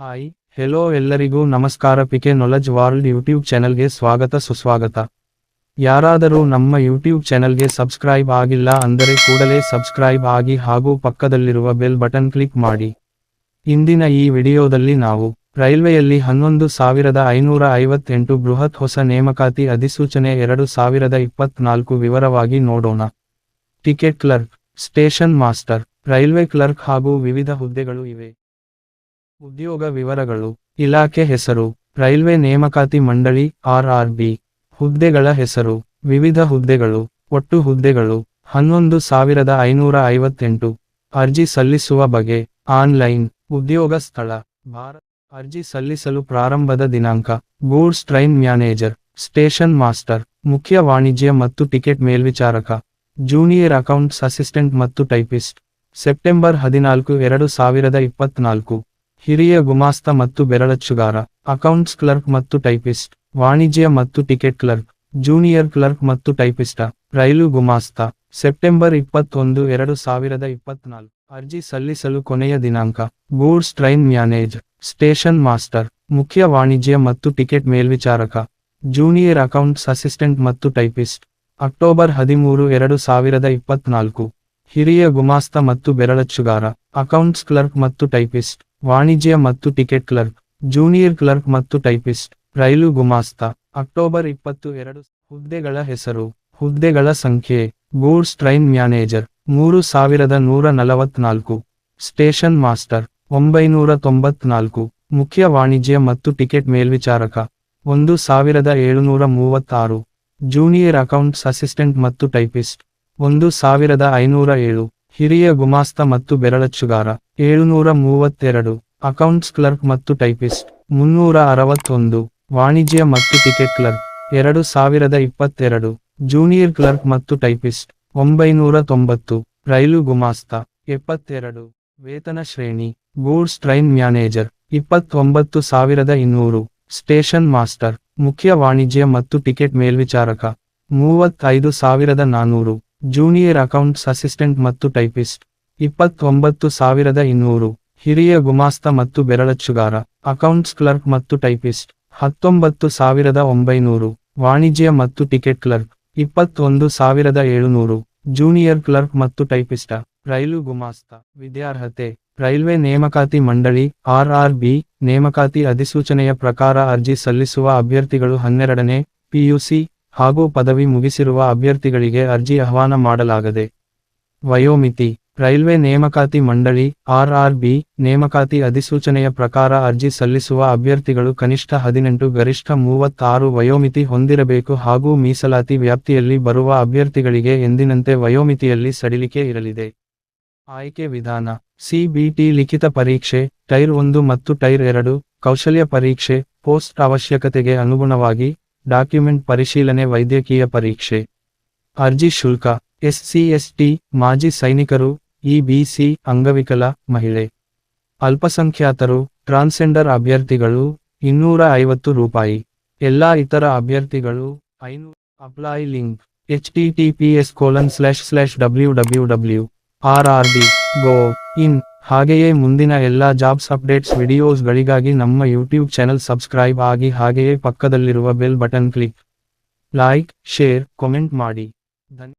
Hi hello ಎಲ್ಲರಿಗೂ ನಮಸ್ಕಾರ PK ನೊಲಜ್ world YouTube ಚಾನೆಲ್ಗೆ ಸ್ವಾಗತ ಸುಸ್ವಾಗತ. ಯಾರಾದರೂ ನಮ್ಮ ಯೂಟ್ಯೂಬ್ ಚಾನೆಲ್ಗೆ ಸಬ್ಸ್ಕ್ರೈಬ್ ಆಗಿಲ್ಲ ಅಂದರೆ ಕೂಡಲೇ ಸಬ್ಸ್ಕ್ರೈಬ್ ಆಗಿ ಹಾಗೂ ಪಕ್ಕದಲ್ಲಿರುವ ಬೆಲ್ ಬಟನ್ ಕ್ಲಿಕ್ ಮಾಡಿ. ಇಂದಿನ ಈ ವಿಡಿಯೋದಲ್ಲಿ ನಾವು ರೈಲ್ವೆಯಲ್ಲಿ ಹನ್ನೊಂದು ಸಾವಿರದ ಐನೂರ ಐವತ್ತೆಂಟು ಬೃಹತ್ ಹೊಸ ನೇಮಕಾತಿ ಅಧಿಸೂಚನೆ ಎರಡು ಸಾವಿರದ ಇಪ್ಪತ್ನಾಲ್ಕು ವಿವರವಾಗಿ ನೋಡೋಣ. Ticket clerk, station master, railway clerk ಹಾಗೂ ವಿವಿಧ ಹುದ್ದೆಗಳು ಇವೆ. ಉದ್ಯೋಗ ವಿವರಗಳು, ಇಲಾಖೆ ಹೆಸರು, ರೈಲ್ವೆ ನೇಮಕಾತಿ ಮಂಡಳಿ, ಆರ್ಆರ್ಬಿ, ಹುದ್ದೆಗಳ ಹೆಸರು, ವಿವಿಧ ಹುದ್ದೆಗಳು, ಒಟ್ಟು ಹುದ್ದೆಗಳು, ಹನ್ನೊಂದು ಸಾವಿರದ ಐನೂರ ಐವತ್ತೆಂಟು, ಅರ್ಜಿ ಸಲ್ಲಿಸುವ ಬಗೆ ಆನ್ಲೈನ್, ಉದ್ಯೋಗ ಸ್ಥಳ, ಭಾರತ, ಅರ್ಜಿ ಸಲ್ಲಿಸಲು ಪ್ರಾರಂಭದ ದಿನಾಂಕ, goods train manager, station master, ಮುಖ್ಯ ವಾಣಿಜ್ಯ ಮತ್ತು ಟಿಕೆಟ್ ಮೇಲ್ವಿಚಾರಕ, ಜೂನಿಯರ್ ಅಕೌಂಟ್ಸ್ ಅಸಿಸ್ಟೆಂಟ್ ಮತ್ತು ಟೈಪಿಸ್ಟ್, ಸೆಪ್ಟೆಂಬರ್ ಹದಿನಾಲ್ಕು, ಎರಡು ಸಾವಿರದ ಇಪ್ಪತ್ನಾಲ್ಕು. ಹಿರಿಯ ಗುಮಾಸ್ತ ಮತ್ತು ಬೆರಳಚ್ಚುಗಾರ ಅಕೌಂಟ್ಸ್ ಕ್ಲರ್ಕ್ ಮತ್ತು ಟೈಪಿಸ್ಟ್, ವಾಣಿಜ್ಯ ಮತ್ತು ಟಿಕೆಟ್ ಕ್ಲರ್ಕ್, ಜೂನಿಯರ್ ಕ್ಲರ್ಕ್ ಮತ್ತು ಟೈಪಿಸ್ಟ, ರೈಲು ಗುಮಾಸ್ತ. ಸೆಪ್ಟೆಂಬರ್ ಇಪ್ಪತ್ತೊಂದು, ಎರಡು ಸಾವಿರದ ಇಪ್ಪತ್ನಾಲ್ಕು. ಅರ್ಜಿ ಸಲ್ಲಿಸಲು ಕೊನೆಯ ದಿನಾಂಕ, goods train manage, station master, ಮುಖ್ಯ ವಾಣಿಜ್ಯ ಮತ್ತು ಟಿಕೆಟ್ ಮೇಲ್ವಿಚಾರಕ, ಜೂನಿಯರ್ ಅಕೌಂಟ್ಸ್ ಅಸಿಸ್ಟೆಂಟ್ ಮತ್ತು ಟೈಪಿಸ್ಟ್. ಅಕ್ಟೋಬರ್ ಹದಿಮೂರು, ಎರಡು ಸಾವಿರದ ಇಪ್ಪತ್ನಾಲ್ಕು. ಹಿರಿಯ ಗುಮಾಸ್ತ ಮತ್ತು ಬೆರಳಚ್ಚುಗಾರ ಅಕೌಂಟ್ಸ್ ಕ್ಲರ್ಕ್ ಮತ್ತು ಟೈಪಿಸ್ಟ್. ವಾಣಿಜ್ಯ ಮತ್ತು ಟಿಕೆಟ್ ಕ್ಲರ್ಕ್, ಜೂನಿಯರ್ ಕ್ಲರ್ಕ್ ಮತ್ತು ಟೈಪಿಸ್ಟ್, ರೈಲು ಗುಮಾಸ್ತ. ಅಕ್ಟೋಬರ್ ಇಪ್ಪತ್ತು ಎರಡು ಹುದ್ದೆಗಳ ಹೆಸರು, ಹುದ್ದೆಗಳ ಸಂಖ್ಯೆ, ಗೂಡ್ಸ್ ಟ್ರೈನ್ ಮ್ಯಾನೇಜರ್, ಮೂರು ಸಾವಿರದ ನೂರ ನಲವತ್ನಾಲ್ಕು. ಸ್ಟೇಷನ್ ಮಾಸ್ಟರ್, ಒಂಬೈನೂರ ತೊಂಬತ್ನಾಲ್ಕು. ಮುಖ್ಯ ವಾಣಿಜ್ಯ ಮತ್ತು ಟಿಕೆಟ್ ಮೇಲ್ವಿಚಾರಕ, ಒಂದು ಸಾವಿರದ ಏಳುನೂರ ಮೂವತ್ತಾರು. ಜೂನಿಯರ್ ಅಕೌಂಟ್ಸ್ ಅಸಿಸ್ಟೆಂಟ್ ಮತ್ತು ಟೈಪಿಸ್ಟ್, ಒಂದು ಸಾವಿರದ ಐನೂರ ಏಳು. ಹಿರಿಯ ಗುಮಾಸ್ತ ಮತ್ತು ಬೆರಳಚ್ಚುಗಾರ ಏಳುನೂರ ಮೂವತ್ತೆರಡು. ಅಕೌಂಟ್ಸ್ ಕ್ಲರ್ಕ್ ಮತ್ತು ಟೈಪಿಸ್ಟ್. ಮುನ್ನೂರ ಅರವತ್ತೊಂದು. ವಾಣಿಜ್ಯ ಮತ್ತು ಟಿಕೆಟ್ ಕ್ಲರ್ಕ್. ಎರಡು ಸಾವಿರದ ಇಪ್ಪತ್ತೆರಡು. ಜೂನಿಯರ್ ಕ್ಲರ್ಕ್ ಮತ್ತು ಟೈಪಿಸ್ಟ್. ಒಂಬೈನೂರ ತೊಂಬತ್ತು. ರೈಲು ಗುಮಾಸ್ತ. ಎಪ್ಪತ್ತೆರಡು. ವೇತನ ಶ್ರೇಣಿ. Goods train manager. ಇಪ್ಪತ್ತೊಂಬತ್ತು ಸಾವಿರದ ಇನ್ನೂರು. Station master. ಮುಖ್ಯ ವಾಣಿಜ್ಯ ಮತ್ತು ಟಿಕೆಟ್ ಮೇಲ್ವಿಚಾರಕ. ಮೂವತ್ತೈದು ಸಾವಿರದ ನಾನೂರು. ಜೂನಿಯರ್ ಅಕೌಂಟ್ಸ್ ಅಸಿಸ್ಟೆಂಟ್ ಮತ್ತು ಟೈಪಿಸ್ಟ್. ಇಪ್ಪತ್ತೊಂಬತ್ತು ಸಾವಿರದ ಇನ್ನೂರು. ಹಿರಿಯ ಗುಮಾಸ್ತ ಮತ್ತು ಬೆರಳಚ್ಚುಗಾರ ಅಕೌಂಟ್ಸ್ ಕ್ಲರ್ಕ್ ಮತ್ತು ಟೈಪಿಸ್ಟ್. ಹತ್ತೊಂಬತ್ತು ಸಾವಿರದ ಒಂಬೈನೂರು. ವಾಣಿಜ್ಯ ಮತ್ತು ಟಿಕೆಟ್ ಕ್ಲರ್ಕ್. ಇಪ್ಪತ್ತೊಂದು ಸಾವಿರದ ಏಳುನೂರು. ಜೂನಿಯರ್ ಕ್ಲರ್ಕ್ ಮತ್ತು ಟೈಪಿಸ್ಟ. ರೈಲು ಗುಮಾಸ್ತ. ವಿದ್ಯಾರ್ಹತೆ. ರೈಲ್ವೆ ನೇಮಕಾತಿ ಮಂಡಳಿ, ಆರ್ಆರ್ಬಿ, ನೇಮಕಾತಿ ಅಧಿಸೂಚನೆಯ ಪ್ರಕಾರ ಅರ್ಜಿ ಸಲ್ಲಿಸುವ ಅಭ್ಯರ್ಥಿಗಳು ಹನ್ನೆರಡನೇ, ಪಿಯುಸಿ ಹಾಗೂ ಪದವಿ ಮುಗಿಸಿರುವ ಅಭ್ಯರ್ಥಿಗಳಿಗೆ ಅರ್ಜಿ ಆಹ್ವಾನ ಮಾಡಲಾಗದೆ, ವಯೋಮಿತಿ, ರೈಲ್ವೆ ನೇಮಕಾತಿ ಮಂಡಳಿ, ಆರ್ಆರ್ಬಿ, ನೇಮಕಾತಿ ಅಧಿಸೂಚನೆಯ ಪ್ರಕಾರ ಅರ್ಜಿ ಸಲ್ಲಿಸುವ ಅಭ್ಯರ್ಥಿಗಳು ಕನಿಷ್ಠ ಹದಿನೆಂಟು, ಗರಿಷ್ಠ ಮೂವತ್ತಾರು ವಯೋಮಿತಿ ಹೊಂದಿರಬೇಕು ಹಾಗೂ ಮೀಸಲಾತಿ ವ್ಯಾಪ್ತಿಯಲ್ಲಿ ಬರುವ ಅಭ್ಯರ್ಥಿಗಳಿಗೆ ಎಂದಿನಂತೆ ವಯೋಮಿತಿಯಲ್ಲಿ ಸಡಿಲಿಕೆ ಇರಲಿದೆ. ಆಯ್ಕೆ ವಿಧಾನ ಸಿಬಿಟಿ ಲಿಖಿತ ಪರೀಕ್ಷೆ, ಟೈರ್ ಒಂದು ಮತ್ತು ಟೈರ್ ಎರಡು, ಕೌಶಲ್ಯ ಪರೀಕ್ಷೆ, ಪೋಸ್ಟ್ ಅವಶ್ಯಕತೆಗೆ ಅನುಗುಣವಾಗಿ ಡಾಕ್ಯುಮೆಂಟ್ ಪರಿಶೀಲನೆ ವೈದ್ಯಕೀಯ ಪರೀಕ್ಷೆ. ಅರ್ಜಿ ಶುಲ್ಕ ಎಸ್ಸಿ ಎಸ್ಟಿ ಮಾಜಿ ಸೈನಿಕರು, ಇಬಿಸಿ, ಅಂಗವಿಕಲ, ಮಹಿಳೆ. ಅಲ್ಪಸಂಖ್ಯಾತರು ಟ್ರಾನ್ಸೆಂಡರ್ ಅಭ್ಯರ್ಥಿಗಳು, ಇನ್ನೂರ ಐವತ್ತು ರೂಪಾಯಿ. ಎಲ್ಲಾ ಇತರ ಅಭ್ಯರ್ಥಿಗಳು, ಐನೂರು. Apply link, H T T P S colon slash slash W W W. R R D go in. ಹಾಗೆಯೇ ಮುಂದಿನ ಎಲ್ಲ ಜಾಬ್ಸ್ ಅಪ್ಡೇಟ್ಸ್ ವಿಡಿಯೋಸ್ಗಳಿಗಾಗಿ ನಮ್ಮ ಯೂಟ್ಯೂಬ್ ಚಾನೆಲ್ ಸಬ್ಸ್ಕ್ರೈಬ್ ಆಗಿ ಹಾಗೆಯೇ ಪಕ್ಕದಲ್ಲಿರುವ bell button click like share comment ಮಾಡಿ.